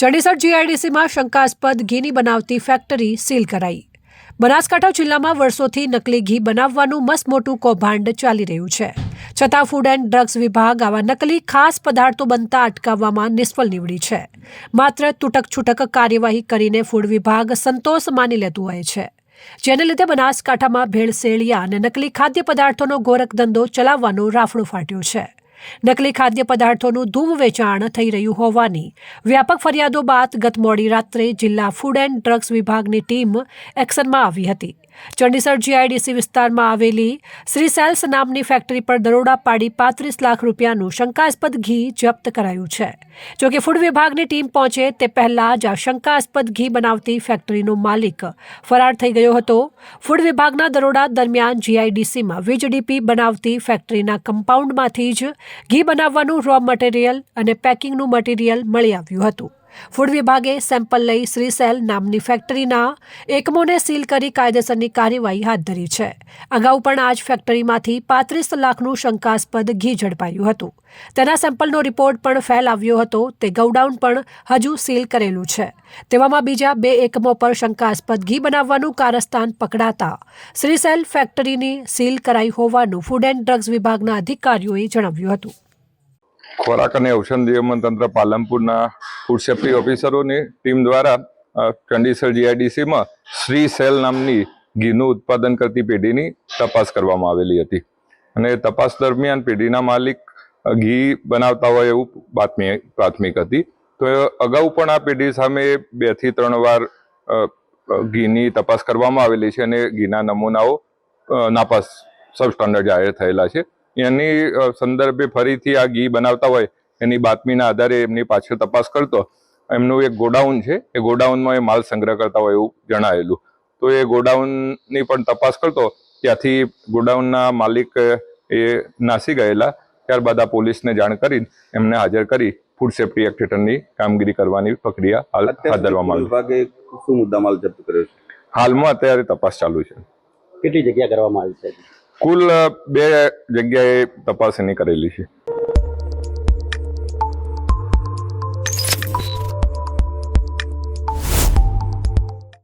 ચંડીસર જીઆઈડીસીમાં શંકાસ્પદ ઘીની બનાવતી factory seal કરાઈ. બનાસકાંઠા જિલ્લામાં વર્ષોથી નકલી ઘી બનાવવાનું મસમોટું કૌભાંડ ચાલી રહ્યું છે. છતાં ફૂડ એન્ડ ડ્રગ્સ વિભાગ આવા નકલી ખાસ પદાર્થો બનતા અટકાવવામાં નિષ્ફળ નીવડી છે. માત્ર તૂટક છૂટક કાર્યવાહી કરીને ફૂડ વિભાગ સંતોષ માની લેતું હોય છે. જેને લીધે બનાસકાંઠામાં ભેળસેળિયા અને નકલી ખાદ્ય પદાર્થોનો ગોરખ ધંધો ચલાવવાનો રાફડો ફાટ્યો છે. નકલી ખાદ્ય પદાર્થોનું ધૂમ વેચાણ થઈ રહ્યું હોવાની વ્યાપક ફરિયાદો બાદ ગત મોડી રાત્રે જિલ્લા ફૂડ એન્ડ ડ્રગ્સ વિભાગની ટીમ એક્શનમાં આવી હતી. ચંડીસર જીઆઈડીસી વિસ્તારમાં આવેલી શ્રી સેલ્સ નામની ફેક્ટરી પર દરોડા પાડી પાંત્રીસ લાખ રૂપિયાનું શંકાસ્પદ ઘી જપ્ત કરાયું છે. જોકે ફૂડ વિભાગની ટીમ પહોંચે તે પહેલા જ આ શંકાસ્પદ ઘી બનાવતી ફેક્ટરીનો માલિક ફરાર થઈ ગયો હતો. ફૂડ વિભાગના દરોડા દરમિયાન જીઆઈડીસીમાં વીજડીપી બનાવતી ફેક્ટરીના કમ્પાઉન્ડમાંથી જ ઘી બનાવવાનું રો મટીરિયલ અને પેકિંગનું મટીરિયલ મળી આવ્યું હતું. ફૂડ વિભાગે સેમ્પલ લઈ શ્રીસેલ નામની ફેક્ટરીના એકમોને સીલ કરી કાયદેસરની કાર્યવાહી હાથ ધરી છે. અગાઉ પણ આ જ ફેક્ટરીમાંથી પાંત્રીસ લાખનું શંકાસ્પદ ઘી ઝડપાયું હતું. તેના સેમ્પલનો રિપોર્ટ પણ ફેલ આવ્યો હતો, તે ગોડાઉન પણ હજુ સીલ કરેલું છે. તેવામાં બીજા બે એકમો પર શંકાસ્પદ ઘી બનાવવાનું કારસ્તાન પકડાતા શ્રીસેલ ફેક્ટરીની સીલ કરાઈ હોવાનું ફૂડ એન્ડ ડ્રગ્સ વિભાગના અધિકારીઓએ જણાવ્યું હતું. ખોરાક અને ઔષધ નિયમન તંત્ર પાલનપુરના ફૂડ સેફ્ટી ઓફિસરોની ટીમ દ્વારા ચંડીસર જીઆઈડીસીમાં શ્રી સેલ નામની ઘીનું ઉત્પાદન કરતી પેઢીની તપાસ કરવામાં આવેલી હતી. અને તપાસ દરમિયાન પેઢીના માલિક ઘી બનાવતા હોય એવું બાતમી, પ્રાથમિક હતી. તો અગાઉ પણ આ પેઢી સામે બેથી ત્રણ વાર ઘીની તપાસ કરવામાં આવેલી છે અને ઘીના નમૂનાઓ નાપાસ સબસ્ટાન્ડર્ડ જાહેર થયેલા છે. એની સંદર્ભે ફરીથી આ ઘી બનાવતા હોય એની બાતમીના આધારે એમની પાછળ તપાસ કરતો એમનું એક ગોડાઉન છે. એ ગોડાઉનમાં એ માલ સંગ્રહ કરતા હોય એવું જણાયેલું. તો એ ગોડાઉનની પણ તપાસ કરતો ત્યાંથી ગોડાઉનના માલિક એ નાસી ગયેલા. ત્યારબાદ આ પોલીસને જાણ કરી એમને હાજર કરી ફૂડ સેફ્ટી એક્ટ હેઠળની કામગીરી કરવાની પ્રક્રિયા હાલ હાથ ધરવામાં આવી. વિભાગે શું મુદ્દામાલ જપ્ત કર્યો છે? હાલમાં અત્યારે તપાસ ચાલુ છે. કેટલી જગ્યા કરવામાં આવી છે? કુલ બે જગ્યાએ તપાસ એની કરેલી છે.